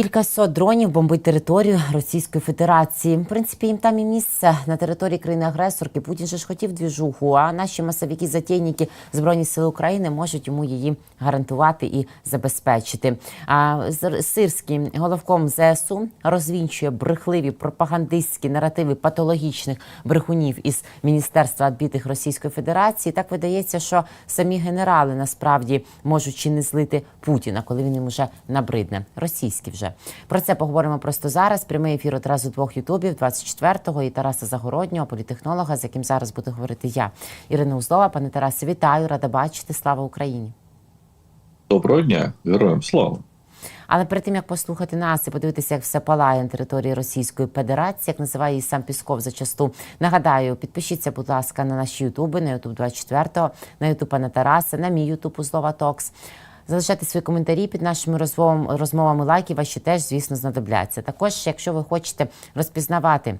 Кількасот дронів бомбить територію Російської Федерації. В принципі, їм там і місце на території країни-агресорки. Путін же ж хотів двіжуху, а наші масовики затейники Збройні Сили України можуть йому її гарантувати і забезпечити. А сирський головком ЗСУ розвінчує брехливі пропагандистські наративи патологічних брехунів із міністерства відбитих Російської Федерації. Так видається, що самі генерали насправді можуть чи не злити Путіна, коли він їм уже набридне. Російські вже про це поговоримо просто зараз. Прямий ефір одразу двох ютубів 24-го і Тараса Загороднього, політехнолога, з яким зараз буду говорити я. Ірина Узлова. Пане Тарасе, вітаю, рада бачити. Слава Україні! Доброго дня, героям слава. Але перед тим як послухати нас і подивитися, як все палає на території Російської Федерації, як називає її сам Пісков зачасту. Нагадаю, підпишіться, будь ласка, на наші ютуби, на Ютуб 24, на Ютуб пана Тараса, на мій Ютуб Узлова Токс. Залишайте свої коментарі під нашими розмовами, розмовами лайки, ваші теж, звісно, знадобляться. Також, якщо ви хочете розпізнавати.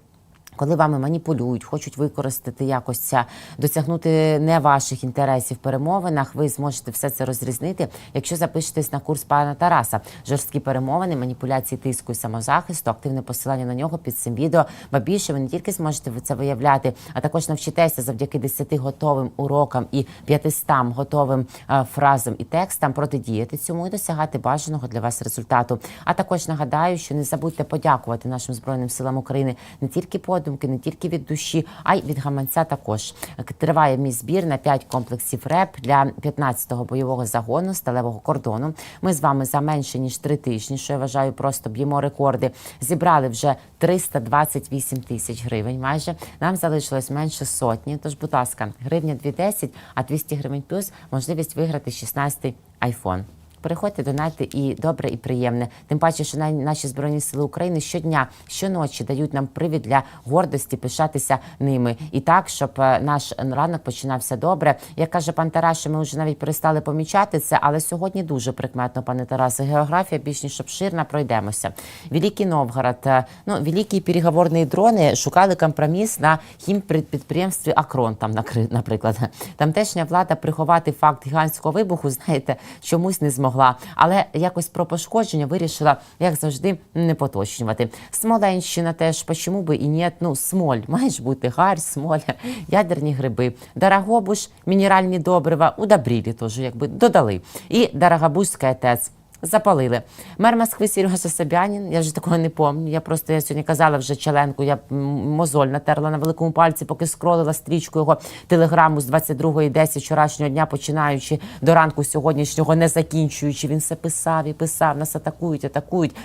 Коли вами маніпулюють, хочуть використати якось досягнути не ваших інтересів в перемовинах, ви зможете все це розрізнити, якщо запишетесь на курс пана Тараса. Жорсткі перемовини, маніпуляції тиску і самозахисту, активне посилання на нього під цим відео. Ба більше ви не тільки зможете це виявляти, а також навчитеся завдяки 10 готовим урокам і 500 готовим е, фразам і текстам протидіяти цьому і досягати бажаного для вас результату. А також нагадаю, що не забудьте подякувати нашим збройним силам України не тільки подумки, не тільки від душі, а й від гаманця. Також триває мій збір на 5 комплексів РЕП для 15-го бойового загону сталевого кордону. Ми з вами за менше ніж три тижні, що я вважаю, просто б'ємо рекорди. Зібрали вже 328 тисяч гривень. Майже нам залишилось менше сотні. Тож, будь ласка, гривня 2,10, а 200 гривень плюс можливість виграти 16-й айфон. Переходьте, донайте і добре, і приємне. Тим паче, що на- наші збройні сили України щодня, щоночі дають нам привід для гордості пишатися ними. І так, щоб е, наш ранок починався добре. Як каже пан Тарас, що ми вже навіть перестали помічати це, але сьогодні дуже прикметно, пане Тарасе. Географія більш ніж обширна. Пройдемося. Великий Новгород, е, ну великі переговорні дрони шукали компроміс на хімпідприємстві Акрон. Там наприклад, тамтешня влада приховати факт гігантського вибуху, знаєте, чомусь не змогла. Але якось про пошкодження вирішила, як завжди, не поточнювати. Смоленщина теж, почому би і ні, ну смоль, має бути гарь, смоль, ядерні гриби, Дарагобуш, мінеральні добрива, удобрілі теж, якби додали. І Дарагобузька ТЕЦ. Запалили. Мер Москви Серега Собянін, я вже такого не пам'ятаю. Я просто я сьогодні казала вже Челенку, я мозоль натерла на великому пальці, поки скролила стрічку його телеграму з 22.10 вчорашнього дня, починаючи до ранку сьогоднішнього, не закінчуючи. Він все писав і писав. Нас атакують, атакують.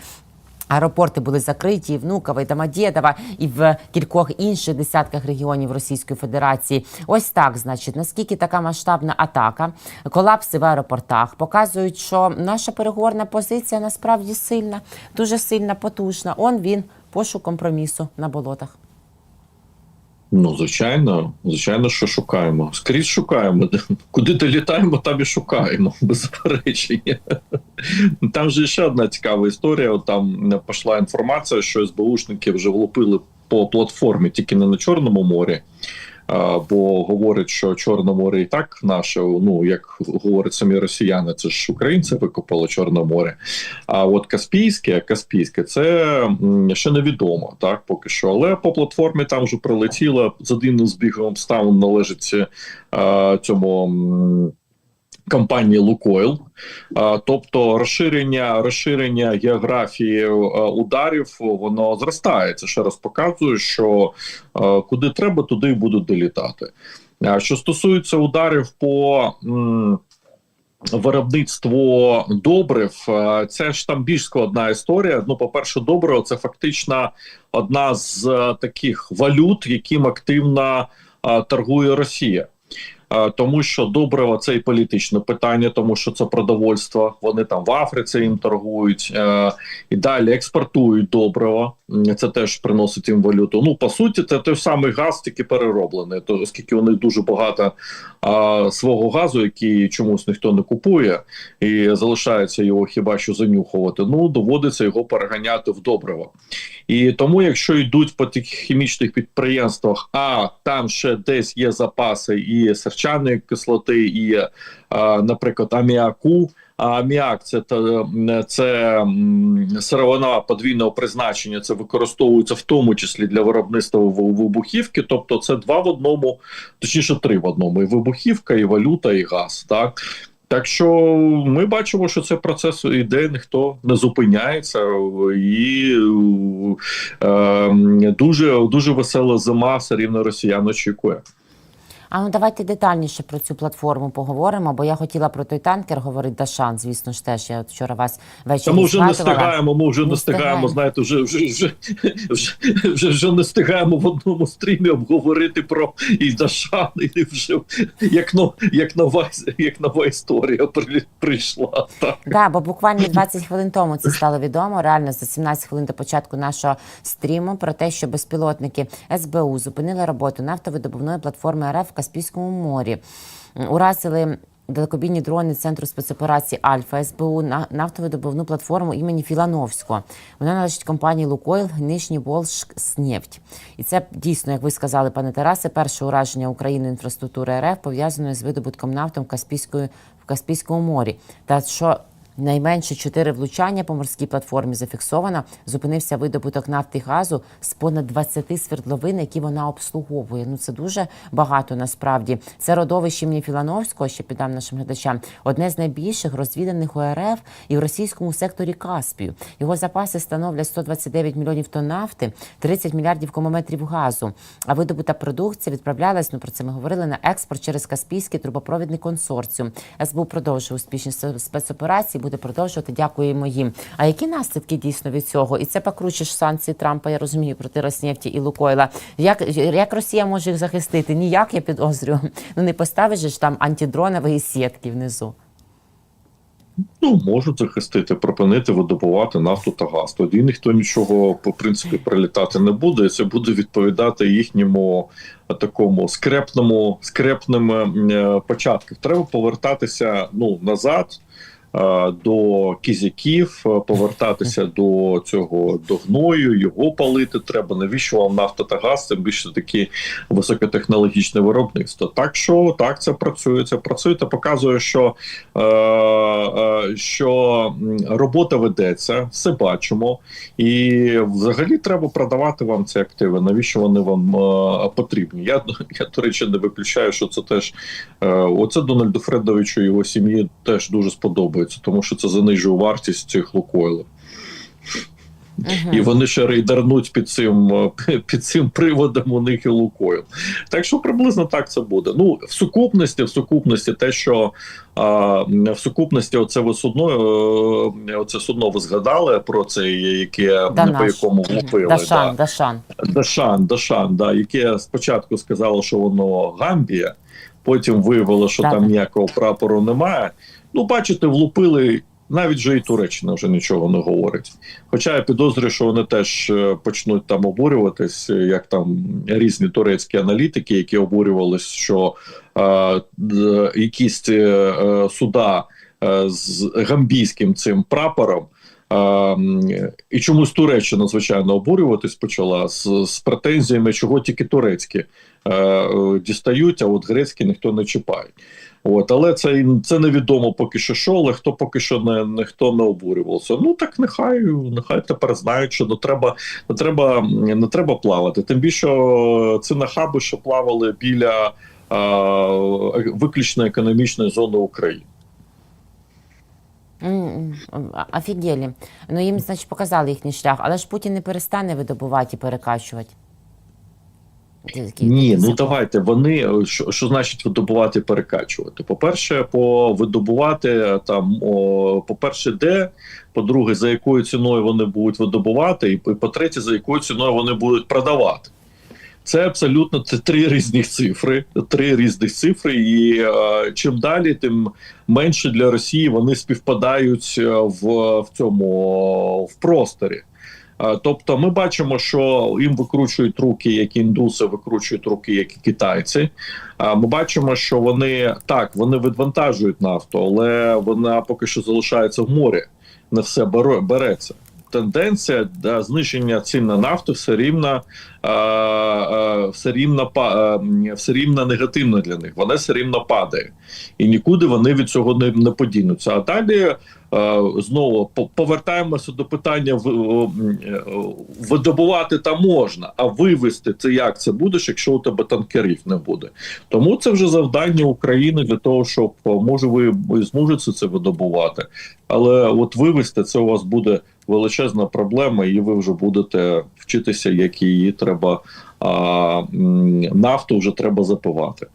Аеропорти були закриті і Внуково, і Домодєдова, і в кількох інших десятках регіонів Російської Федерації. Ось так, значить, наскільки така масштабна атака, колапси в аеропортах показують, що наша переговорна позиція насправді сильна, дуже сильна, потужна. Он він пошук компромісу на болотах. Ну, звичайно, звичайно, що шукаємо. Скрізь шукаємо. Куди долітаємо, там і шукаємо, без заперечення. Там же ще одна цікава історія. От Там пішла інформація, що СБУшники вже влупили по платформі тільки не на Чорному морі. Бо говорить, що Чорне море і так наше, ну як говорять самі росіяни, це ж українці викопали Чорне море. А от Каспійське, Каспійське, це ще невідомо, так поки що. Але по платформі там вже прилетіло з один збігом обставин належить е, цьому. Компанії Лукойл, тобто розширення розширення географії е, ударів воно зростає. Це ще раз показує, що е, куди треба, туди і будуть долітати. Що стосується ударів по м, виробництву добрив, е, це ж там більш складна історія. Ну, по-перше, добриво це фактично одна з таких валют, яким активно торгує Росія. Е, Тому що добриво це і політичне питання, тому що це продовольство. Вони там в Африці їм торгують е, і далі експортують добриво. Це теж приносить їм валюту. Ну по суті, це той самий газ, тільки перероблений. То оскільки них дуже багато е, свого газу, який чомусь ніхто не купує, і залишається його хіба що занюхувати. Ну доводиться його переганяти в добриво. І тому, якщо йдуть по тих хімічних підприємствах, а там ще десь є запаси і серчаної кислоти, і, е, наприклад, аміаку. А аміак це, це сировина подвійного призначення. Це використовується в тому числі для виробництва вибухівки. Тобто, це два в одному, точніше, три в одному: і вибухівка, і валюта, і газ. Так. Так що ми бачимо, що цей процес іде, ніхто не зупиняється, і е, дуже дуже весела зима все рівно росіян очікує. А ну давайте детальніше про цю платформу поговоримо, бо я хотіла про той танкер говорити Дашан, звісно ж теж. Я от вчора вас Та ввечері ми вже не встигаємо, ми вже не, Не встигаємо. Знаєте, вже вже, вже, вже, вже, вже не встигаємо в одному стрімі обговорити про і Дашан, і вже як, но, як, нова, як нова історія при- прийшла. Так. Да, бо буквально 20 хвилин тому це стало відомо. Реально за 17 хвилин до початку нашого стріму про те, що безпілотники СБУ зупинили роботу нафтовидобувної платформи РФ Каспійському морі. Уразили далекобійні дрони центру спецоперацій Альфа СБУ на нафтовидобувну платформу імені Філановського. Вона належить компанії Лукойл Нижній Волжськнефть. І це дійсно, як ви сказали, пане Тарасе, перше ураження України інфраструктури РФ пов'язане з видобутком нафтом Каспійської в Каспійському морі. Та що Найменше чотири влучання по морській платформі зафіксовано. Зупинився видобуток нафти газу з понад 20 свердловин, які вона обслуговує. Ну це дуже багато насправді. Це родовище імені Філановського, ще піддам нашим глядачам. Одне з найбільших розвіданих у і в російському секторі Каспію. Його запаси становлять 129 мільйонів тонн нафти, 30 мільярдів кубометрів газу. А видобута продукція відправлялась. Ну про це ми говорили на експорт через Каспійський трубопровідний консорціум. СБУ продовжує успішні спецоперації, буде продовжувати. Дякуємо їм. А які наслідки дійсно від цього? І це покруче ж санкції Трампа, я розумію, проти Роснефті і Лукойла. Як, як Росія може їх захистити? Ніяк я підозрюю. Ну не поставиш ж там антидронові сітки внизу. Ну, можуть захистити, припинити видобувати нафту та газ. Тоді ніхто нічого по принципі прилітати не буде. Це буде відповідати їхньому такому скрепному скрепним е, початкам. Треба повертатися ну назад. Е, До кізяків е, повертатися до цього до гною, його палити треба. Навіщо вам нафта та газ? Це більше такі високотехнологічне виробництво. Так що так це працює. Це працює та показує, що е, е, що робота ведеться, все бачимо, і взагалі треба продавати вам ці активи. Навіщо вони вам е, потрібні? Я я до речі не виключаю, що це теж е, оце Дональду Фредовичу і його сім'ї теж дуже сподобається, тому що це занижує вартість цих лукойлів. І вони ще рейдернуть під цим е, під цим приводом у них і Лукойл. Так що приблизно так це буде. Ну в сукупності, в сукупності, те, що а, в сукупності, оце ви судно, е, оце судно ви згадали про це, яке Да по якому влупили. Дашан, Да. Дашан. Дашан, Дашан, да, яке спочатку сказало, що воно Гамбія, потім виявило, що Да, там ніякого прапору немає. Ну, бачите, влупили. Навіть вже і Туреччина вже нічого не говорить. Хоча я підозрюю, що вони теж е, почнуть там обурюватись, е, як там різні турецькі аналітики, які обурювалися, що е, якісь е, е, суда е, з гамбійським цим прапором. і чомусь Туреччина, звичайно, обурюватись почала з, з претензіями, чого тільки турецькі е, дістають, а от грецькі ніхто не чіпає. От, але це, це невідомо поки що що, але хто поки що не ніхто не обурювався. Ну так нехай нехай тепер знають, що не треба, не треба, не треба плавати. Тим більше е, ці нахаби, що плавали біля е, виключно економічної зони України. Офігелі. Ну їм, значить, показали їхній шлях, але ж Путін не перестане видобувати і перекачувати. Ні, ну давайте вони е, що, що значить видобувати, перекачувати. По-перше, по видобувати е, там, о, по-перше, де, по-друге, за якою ціною вони будуть видобувати, і по- по-третє, за якою ціною вони будуть продавати. Це абсолютно це три різні цифри. Три різних цифри, і е, чим далі, тим менше для Росії вони співпадають е, в, в цьому в просторі. Е, Тобто, ми бачимо, що їм викручують руки, як індуси, викручують руки, як і китайці. А Ми бачимо, що вони так вони відвантажують нафту, але вона поки що залишається в морі. Не все бере- береться. тенденція да, знищення цін на нафту все рівно, е, е, все рівно па- е, все рівно негативно для них. Вона все рівно падає, і нікуди вони від цього не, не подінуться. А далі е, знову повертаємося до питання: е, видобувати там можна, а вивести це як це будеш, якщо у тебе танкерів не буде. Тому це вже завдання України для того, щоб е, може ви зможете це видобувати, але от вивести це у вас буде величезна проблема, і ви вже будете вчитися, як її треба а, нафту вже треба запивати.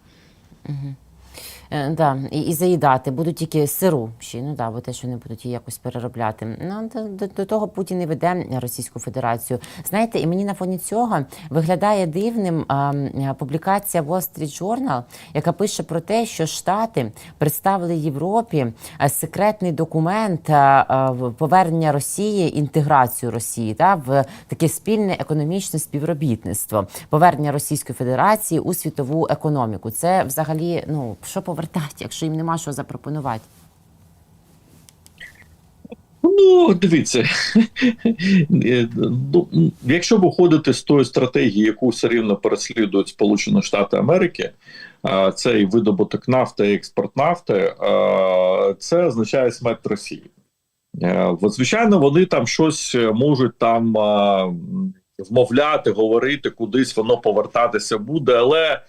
Е, Да, і, і заїдати будуть тільки сиру ще, ну да, бо те, що не будуть її якось переробляти. Ну до, до, того Путін і веде Російську Федерацію. Знаєте, і мені на фоні цього виглядає дивним м, публікація Wall Street Journal, яка пише про те, що Штати представили Європі секретний документ а, повернення Росії, інтеграцію Росії та в таке спільне економічне співробітництво, повернення Російської Федерації у світову економіку. Це взагалі ну що повертати, якщо їм нема що запропонувати. Ну, дивіться, Е, ну, якщо виходити з тої стратегії, яку все рівно переслідують Сполучені Штати Америки, а, це і видобуток нафти, і експорт нафти, це означає смерть Росії. Е, Звичайно, вони там щось можуть там вмовляти, говорити, кудись воно повертатися буде, але е,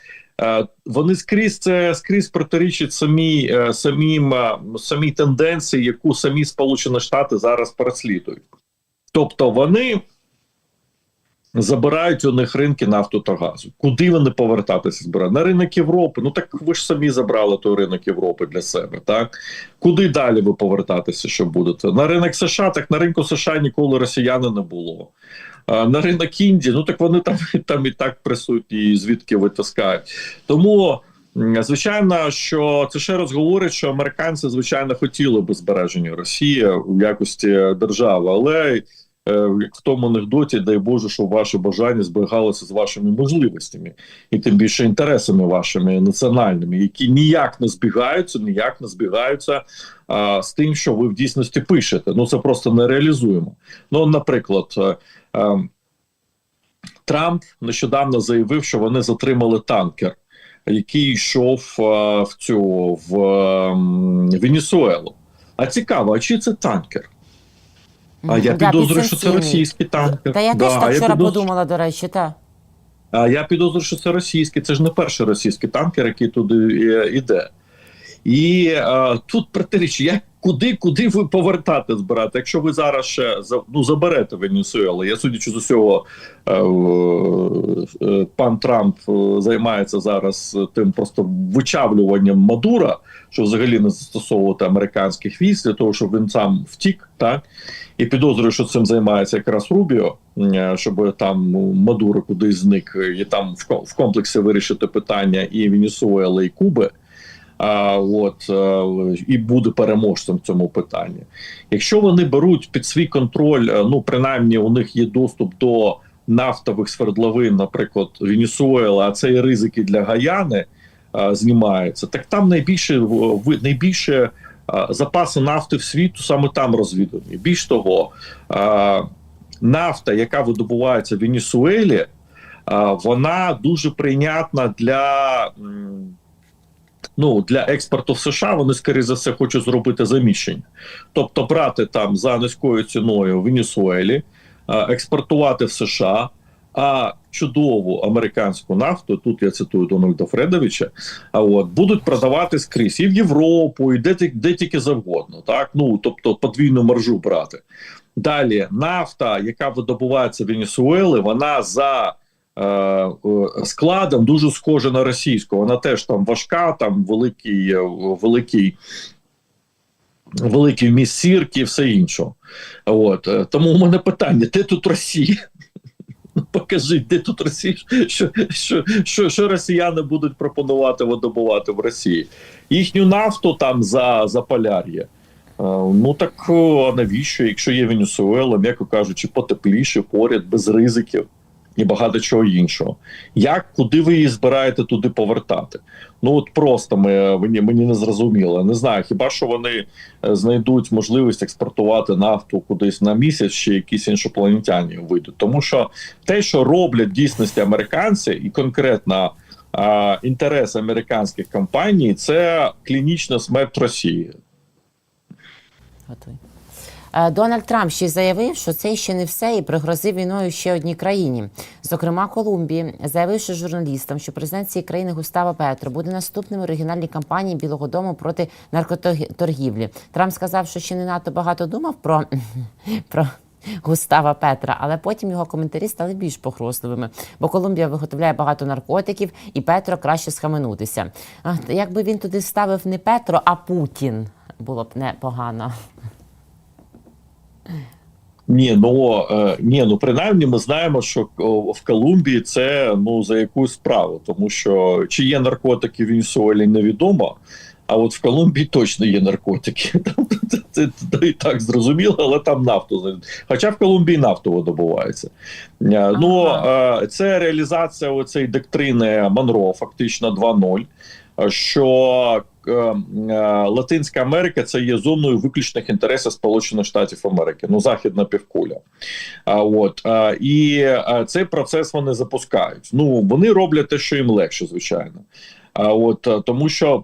вони скрізь це скрізь протирічать самі, е, самім, е, самій тенденції, яку самі Сполучені Штати зараз переслідують. Тобто вони забирають у них ринки нафту та газу. Куди вони повертатися збирають? На ринок Європи. Ну так ви ж самі забрали той ринок Європи для себе. Так куди далі ви повертатися? Що будете? На ринок США, так на ринку США ніколи росіяни не було. На ринок Індії, ну так вони там, там і так присутні, і звідки витискають. Тому. Звичайно, що це ще раз говорить, що американці звичайно хотіли би збереження Росії в якості держави, але е, в тому анекдоті, дай Боже, щоб ваше бажання зберігалося з вашими можливостями і тим більше інтересами вашими національними, які ніяк не збігаються, ніяк не збігаються а, з тим, що ви в дійсності пишете. Ну це просто не реалізуємо. Ну, наприклад, е, Трамп нещодавно заявив, що вони затримали танкер, який йшов е, в цю в ем, Венесуелу. А цікаво, а чи це танкер? А я Да, підозрюю, що це російський танкер. Та я Да, теж а так вчора підозрюю- подумала, до речі, та. А я підозрюю, що це російський. Це ж не перший російський танкер, який туди е, іде. І е, тут протиріччя, як куди, куди ви повертати збирати? Якщо ви зараз ще ну, заберете Венесуелу, я судячи з усього, е, е, пан Трамп е, займається зараз тим просто вичавлюванням Мадура, що взагалі не застосовувати американських військ для того, щоб він сам втік, так і підозрюю, що цим займається якраз Рубіо, щоб там ну, Мадуро кудись зник і там в комплексі вирішити питання і Венесуели, і Куби. А, от е, і буде переможцем в цьому питанні. Якщо вони беруть під свій контроль, е, ну принаймні у них є доступ до нафтових свердловин, наприклад, Венесуела, а це і ризики для Гаяни е, знімаються. Так там найбільше найбільше запаси нафти в світу саме там розвідані. Більш того, е, нафта, яка видобувається в Венесуелі, вона дуже прийнятна для. Ну, для експорту в США вони, скоріше за все, хочуть зробити заміщення. Тобто брати там за низькою ціною в Венесуелі, експортувати в США, а чудову американську нафту, тут я цитую Дональда Фредовича, а от будуть продавати скрізь і в Європу, і де, де тільки завгодно. Так? Ну, тобто подвійну маржу брати. Далі нафта, яка видобувається в Венесуели, вона за складом дуже схожа на російську. Вона теж там важка, там великий, е, великий. Великий вміст сірки і все інше. От е, тому у мене питання: де тут Росія? Покажіть, де тут Росія? Що, що, що, що росіяни будуть пропонувати видобувати в Росії? Їхню нафту там за, за поляр'я. Е, Ну так а навіщо? Якщо є Венесуела, м'яко кажучи, потепліше, поряд, без ризиків. І багато чого іншого. Як куди ви її збираєте туди повертати? Ну от просто ми, мені, мені не зрозуміло. Не знаю, хіба що вони е, знайдуть можливість експортувати нафту кудись на місяць, чи якісь іншопланетяні вийдуть. Тому що те, що роблять дійсності американці, і конкретно а, інтерес американських компаній, це клінічна смерть Росії. Готуй. Е, Дональд Трамп ще заявив, що це ще не все, і пригрозив війною ще одній країні, зокрема Колумбії, заявивши журналістам, що президент цієї країни Густаво Петро буде наступним у регіональній кампанії Білого Дому проти наркоторгівлі. Трамп сказав, що ще не надто багато думав про, про Густава Петра, але потім його коментарі стали більш погрозливими, бо Колумбія виготовляє багато наркотиків, і Петро краще схаменутися. Якби він туди ставив не Петро, а Путін, було б непогано. Ні, ну е, ні, ну принаймні ми знаємо, що в Колумбії це ну за якусь справу, тому що чи є наркотики в Венесуелі, невідомо. А от в Колумбії точно є наркотики. Там це, це, це і так зрозуміло, але там нафту. Хоча в Колумбії нафту видобувається. Е, Ну е, це реалізація оцеї доктрини Монро, фактично 2.0, е, що Латинська Америка це є зоною виключних інтересів Сполучених Штатів Америки, ну західна півкуля. А от а, і цей процес вони запускають. Ну вони роблять те, що їм легше, звичайно. А от тому що.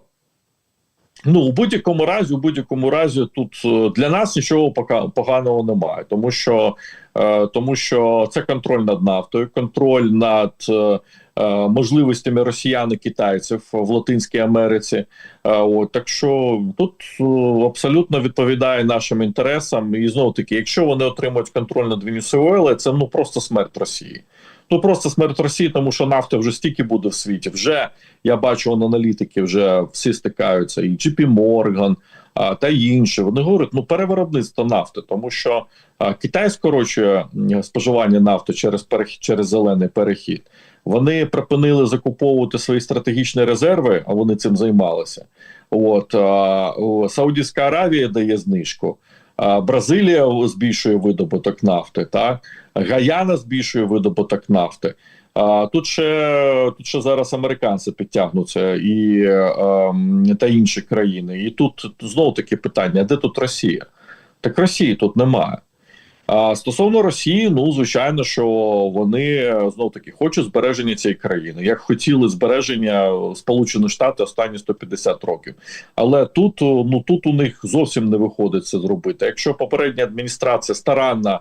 Ну, у будь-якому разі, у будь-якому разі, тут е, для нас нічого поганого немає, тому що, е, тому що це контроль над нафтою, контроль над е, е, можливостями росіян і китайців в Латинській Америці. Е, от так що тут е, абсолютно відповідає нашим інтересам. І знову таки, якщо вони отримують контроль над Венесуелою, це ну просто смерть Росії. Ну просто смерть Росії, тому що нафти вже стільки буде в світі. Вже я бачу он аналітики, вже всі стикаються, і JP Morgan, а, та інші. Вони говорять, ну перевиробництво нафти, тому що а, Китай скорочує споживання нафти через перехід через зелений перехід. Вони припинили закуповувати свої стратегічні резерви, а вони цим займалися. От Саудівська Аравія дає знижку. Бразилія збільшує видобуток нафти, так Гаяна збільшує видобуток нафти. Тут ще тут ще зараз американці підтягнуться і та інші країни. І тут знову таке питання: де тут Росія? Так Росії тут немає. Стосовно Росії, ну звичайно, що вони знов таки хочуть збереження цієї країни, як хотіли збереження Сполучених Штатів останні 150 років. Але тут ну тут у них зовсім не виходить це зробити. Якщо попередня адміністрація старанно,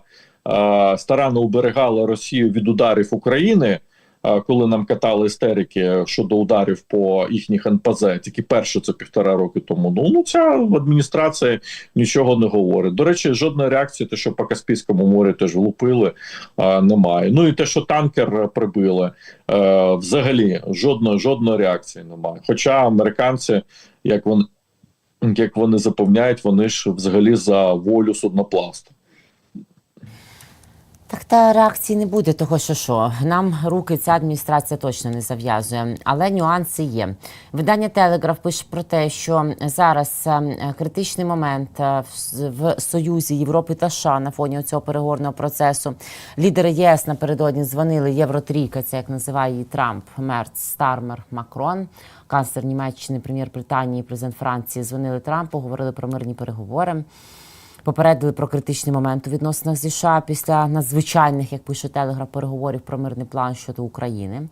е, старанно уберегала Росію від ударів України. Коли нам катали істерики щодо ударів по їхніх НПЗ, тільки перше це півтора роки тому. Ну ну ця адміністрація нічого не говорить. До речі, жодної реакції, те, що по Каспійському морі теж влупили, немає. Ну і те, що танкер прибили, е, взагалі жодної жодної реакції немає. Хоча американці, як вони як вони запевняють, вони ж взагалі за волю судноплавства. Так та реакції не буде, того що що нам руки ця адміністрація точно не зав'язує, але нюанси є. Видання Телеграф пише про те, що зараз е, критичний момент е, в- Союзі Європи та США на фоні цього переговорного процесу. Лідери ЄС напередодні дзвонили Євротрійка, це як називає її Трамп, Мерц, Стармер, Макрон. Канцлер Німеччини, прем'єр Британії, президент Франції дзвонили Трампу, говорили про мирні переговори. Попередили про критичний момент у відносинах зі США після надзвичайних, як пише Телеграф, переговорів про мирний план щодо України.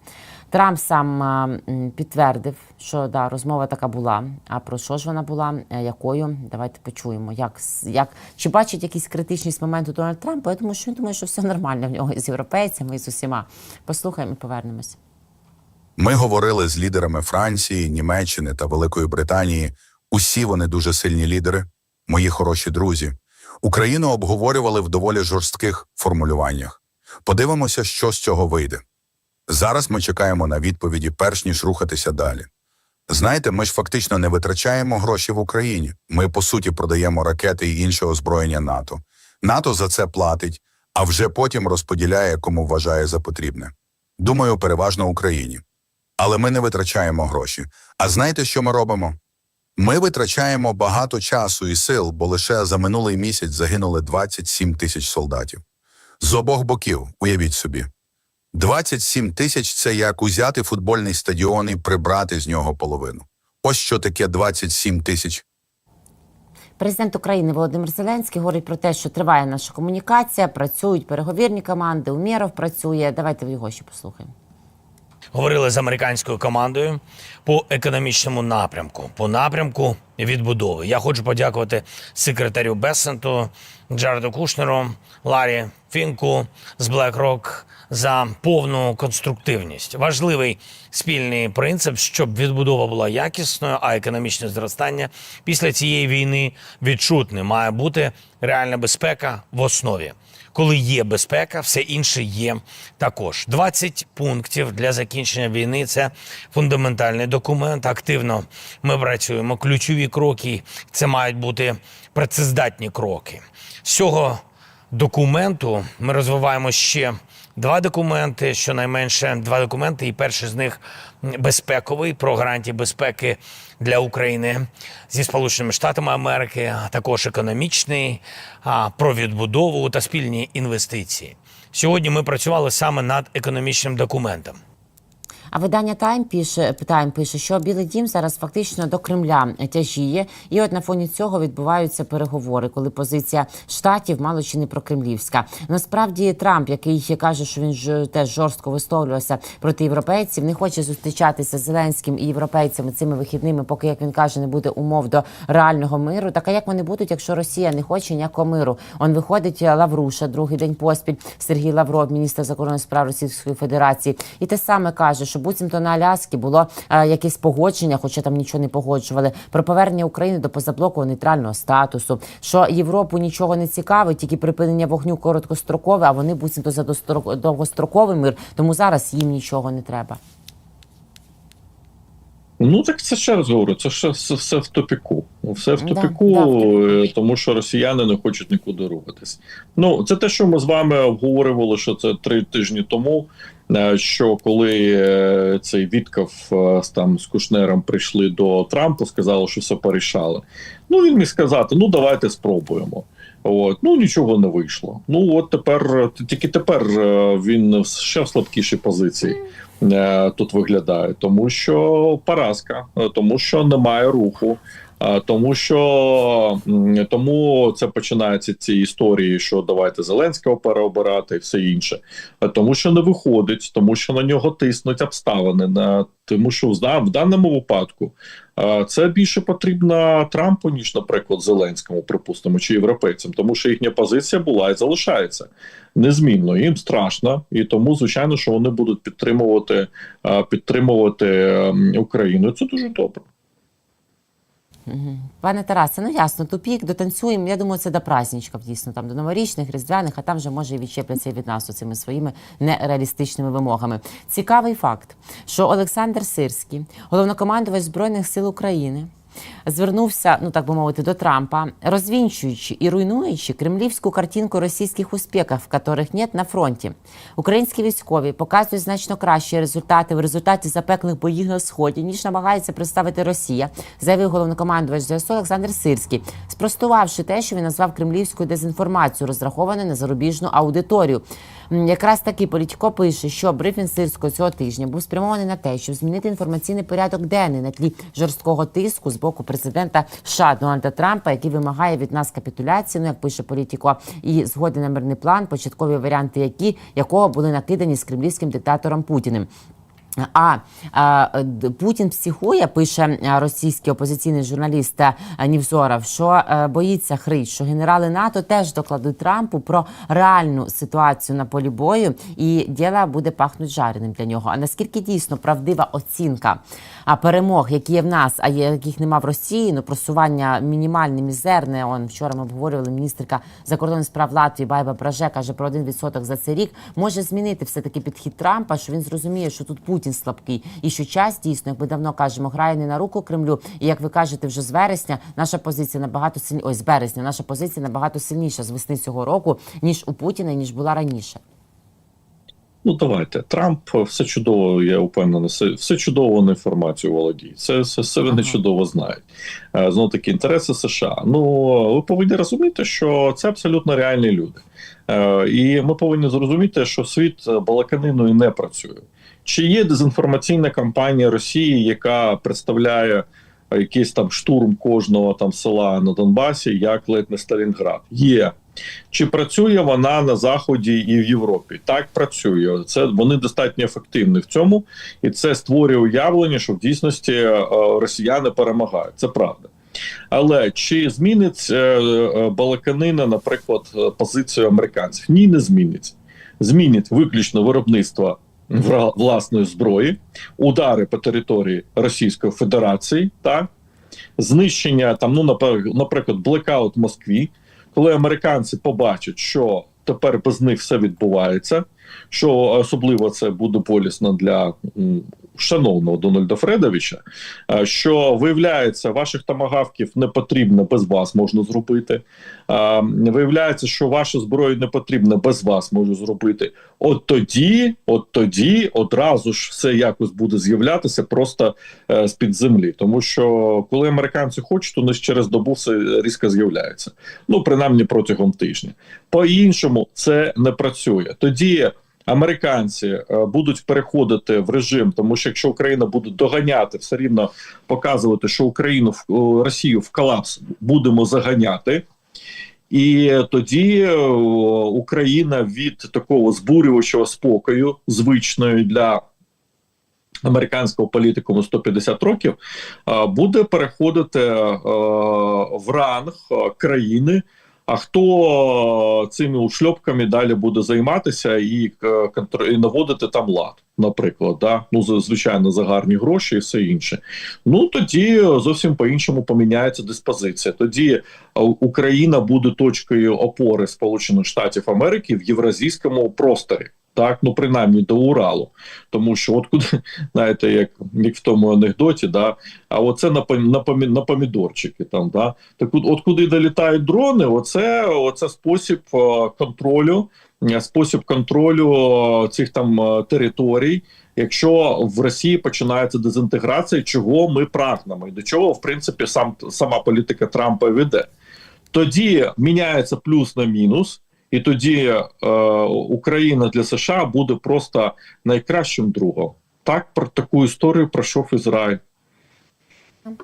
Трамп сам підтвердив, що да, розмова така була. А про що ж вона була? е, Якою? Давайте почуємо. Як, як чи бачить якийсь критичність моменту Дональд Трампа? Я думаю, що він думає, що все нормально в нього з європейцями і з усіма. Послухаємо і повернемось. Ми говорили з лідерами Франції, Німеччини та Великої Британії. Усі вони дуже сильні лідери, мої хороші друзі. Україну обговорювали в доволі жорстких формулюваннях. Подивимося, що з цього вийде. Зараз ми чекаємо на відповіді, перш ніж рухатися далі. Знаєте, ми ж фактично не витрачаємо гроші в Україні. Ми, по суті, продаємо ракети і інше озброєння НАТО. НАТО за це платить, а вже потім розподіляє, кому вважає за потрібне. Думаю, переважно Україні. Але ми не витрачаємо гроші. А знаєте, що ми робимо? Ми витрачаємо багато часу і сил, бо лише за минулий місяць загинули 27 тисяч солдатів. З обох боків, уявіть собі. 27 тисяч це як узяти футбольний стадіон і прибрати з нього половину. Ось що таке 27 тисяч. Президент України Володимир Зеленський говорить про те, що триває наша комунікація, працюють переговірні команди. Умєров працює. Давайте його ще послухаємо. Говорили з американською командою по економічному напрямку, по напрямку відбудови. Я хочу подякувати секретарю Бесенту, Джареду Кушнеру, Ларі Фінку з BlackRock за повну конструктивність. Важливий спільний принцип, щоб відбудова була якісною, а економічне зростання після цієї війни відчутне. Має бути реальна безпека в основі. Коли є безпека, все інше є також. 20 пунктів для закінчення війни це фундаментальний документ. Активно ми працюємо. Ключові кроки це мають бути працездатні кроки. З цього документу ми розвиваємо ще два документи, щонайменше два документи, і перший з них безпековий про гарантії безпеки для України зі Сполученими Штатами Америки, а також економічний про відбудову та спільні інвестиції. Сьогодні ми працювали саме над економічним документом. А видання Тайм пише Тайм пише, що Білий Дім зараз фактично до Кремля тяжіє, і от на фоні цього відбуваються переговори, коли позиція штатів мало чи не прокремлівська. Насправді Трамп, який каже, що він ж теж жорстко висловлювався проти європейців, не хоче зустрічатися з Зеленським і європейцями цими вихідними, поки як він каже, не буде умов до реального миру. Так а як вони будуть, якщо Росія не хоче ніякого миру? Он виходить Лавруша, другий день поспіль Сергій Лавров, міністр закордонних справ Російської Федерації, і те саме каже, що буцімто на Аляскі було е, якесь погодження, хоча там нічого не погоджували, про повернення України до позаблокового нейтрального статусу. Що Європу нічого не цікавить, тільки припинення вогню короткострокове, а вони буцімто за довгостроковий мир. Тому зараз їм нічого не треба. Ну так це ще раз говорю, це ще все, все в топіку. Все в топіку, да, топіку. е, тому що росіяни не хочуть нікуди рухатись. Ну, це те, що ми з вами обговорювали, що це три тижні тому. Е, Що коли е, цей Вітков е, там з Кушнером прийшли до Трампа, сказали, що все порішали. Ну він міг сказати: ну давайте спробуємо. От ну нічого не вийшло. Ну от тепер тільки тепер він ще в слабкішій позиції тут виглядає, тому що поразка, тому що немає руху. Тому що тому це починаються ці історії, що давайте Зеленського переобирати і все інше. Тому що не виходить, тому що на нього тиснуть обставини. На тому, що в даному випадку це більше потрібно Трампу, ніж, наприклад, Зеленському, припустимо, чи європейцям, тому що їхня позиція була і залишається незмінно. Їм страшно, і тому, звичайно, що вони будуть підтримувати, підтримувати Україну. Це дуже добре. Пане Тарасе, ну ясно, тупік, дотанцюємо. Я думаю, це до праздничків, дійсно, там до новорічних, різдвяних, а там вже може і відчепляться від нас цими своїми нереалістичними вимогами. Цікавий факт, що Олександр Сирський, головнокомандувач Збройних сил України, звернувся, ну так би мовити, до Трампа, розвінчуючи і руйнуючи кремлівську картинку російських успіхів, яких нет на фронті. Українські військові показують значно кращі результати в результаті запеклих боїв на сході, ніж намагається представити Росія, заявив головнокомандувач ЗСУ Олександр Сирський, спростувавши те, що він назвав кремлівською дезінформацією, розрахованою на зарубіжну аудиторію. Якраз таки Політько пише, що брифінг Сирського цього тижня був спрямований на те, щоб змінити інформаційний порядок денний на тлі жорсткого тиску з боку президента США Дональда Трампа, який вимагає від нас капітуляції, ну як пише Політіко, і згоди на мирний план, початкові варіанти, які якого були накидані з кремлівським диктатором Путіним. А, а Путін психує, пише російський опозиційний журналіст Нівзоров, що е, боїться Хрич, що генерали НАТО теж докладуть Трампу про реальну ситуацію на полі бою, і діла буде пахнуть жареним для нього. А наскільки дійсно правдива оцінка а, перемог, які є в нас, а яких нема в Росії, ну просування мінімальне, мізерне. Он вчора ми обговорювали міністерка закордонних справ Латвії Байба Браже каже про 1% за цей рік. Може змінити все таки підхід Трампа, що він зрозуміє, що тут Путін слабкий, і що час дійсно, як ми давно кажемо, грає не на руку Кремлю. І як ви кажете, вже з вересня наша позиція набагато сильні... Ой, з березня наша позиція набагато сильніша з весни цього року, ніж у Путіна, ніж була раніше. Ну давайте Трамп все чудово, я впевнений, все, все чудово на інформацію володіє. Це все, все вони чудово знають. Е, Знову таки інтереси США. Ну ви повинні розуміти, що це абсолютно реальні люди. Е, І ми повинні зрозуміти, що світ е, балаканиною не працює. Чи є дезінформаційна кампанія Росії, яка представляє е, якийсь там штурм кожного там села на Донбасі, як ледь не Сталінград? Є. Чи працює вона на заході і в Європі? Так працює. Це вони достатньо ефективні в цьому, і це створює уявлення, що в дійсності е, росіяни перемагають. Це правда. Але чи змінить е, е, балаканина, наприклад, позицію американців? Ні, не змінить. Змінить виключно виробництво власної зброї, удари по території Російської Федерації, так знищення там, ну наприклад, блекаут в Москві, коли американці побачать, що тепер без них все відбувається, що особливо це буде болісно для шановного Дональда Фредовича, е, що виявляється, ваших тамагавків не потрібно без вас можна зробити. Е, Виявляється, що ваша зброя не потрібна без вас можу зробити. От тоді, от тоді одразу ж все якось буде з'являтися просто е, з-під землі. Тому що коли американці хочуть, то них через добу все різко з'являється. Ну, принаймні протягом тижня. По-іншому це не працює. Тоді американці е, будуть переходити в режим, тому що якщо Україна буде доганяти, все рівно показувати, що Україну в Росію в колапс будемо заганяти. І тоді е, Україна від такого збурювачого спокою, звичної для американського політикуму 150 років, е, буде переходити е, в ранг е, країни. А хто цими ушльопками далі буде займатися і, е, і наводити там лад, наприклад, да? ну звичайно за гарні гроші і все інше. Ну тоді зовсім по-іншому поміняється диспозиція. Тоді е, Україна буде точкою опори Сполучених Штатів Америки в євразійському просторі. Так, ну принаймні до Уралу, тому що от куди знаєте, як, як в тому анекдоті, да, а оце на на, на помідорчики там, да. Так от, от куди долітають дрони, оце, оце спосіб е, контролю, е, спосіб контролю е, цих там територій. Якщо в Росії починається дезінтеграція, чого ми прагнемо, і до чого в принципі сам сама політика Трампа веде, тоді міняється плюс на мінус, і тоді е, Україна для США буде просто найкращим другом. Так про таку історію пройшов Ізраїль.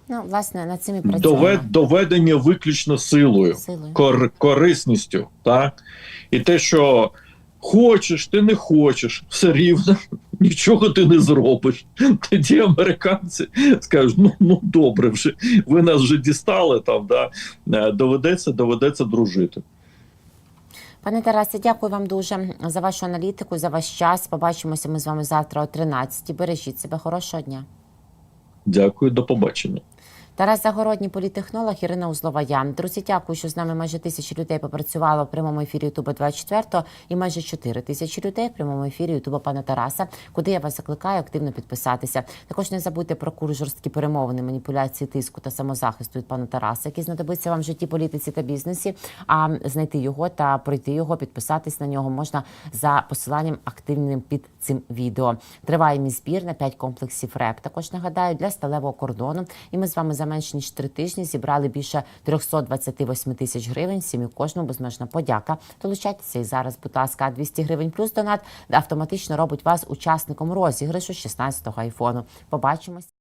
Ну, власне, над цим і. Довед, доведення виключно силою, Силою. кор, корисністю. Так? І те, що хочеш, ти не хочеш, все рівно нічого ти не зробиш. Тоді американці скажуть: ну, ну добре, вже ви нас вже дістали там, да? Е, доведеться, доведеться дружити. Пане Тарасе, дякую вам дуже за вашу аналітику, за ваш час. Побачимося ми з вами завтра о 13 Бережіть себе. Хорошого дня. Дякую, до побачення. Тарас Загородній, політехнолог, Ірина Узлова. Я. Друзі, дякую, що з нами майже тисячі людей попрацювало в прямому ефірі Ютуба 24 і майже 4 тисячі людей в прямому ефірі Ютуба пана Тараса, куди я вас закликаю активно підписатися. Також не забудьте про курс жорсткі перемовини, маніпуляції тиску та самозахисту від пана Тараса, який знадобиться вам в житті, політиці та бізнесі. А знайти його та пройти його, підписатись на нього можна за посиланням активним під цим відео. Триває мій збір на 5 комплексів РЕП. Також нагадаю для сталевого кордону. І ми з вами менш ніж три тижні зібрали більше 328 тисяч гривень. Всім і кожному безмежна подяка. Долучайтеся і зараз, будь ласка, 200 гривень плюс донат автоматично робить вас учасником розіграшу 16-го айфону. Побачимось.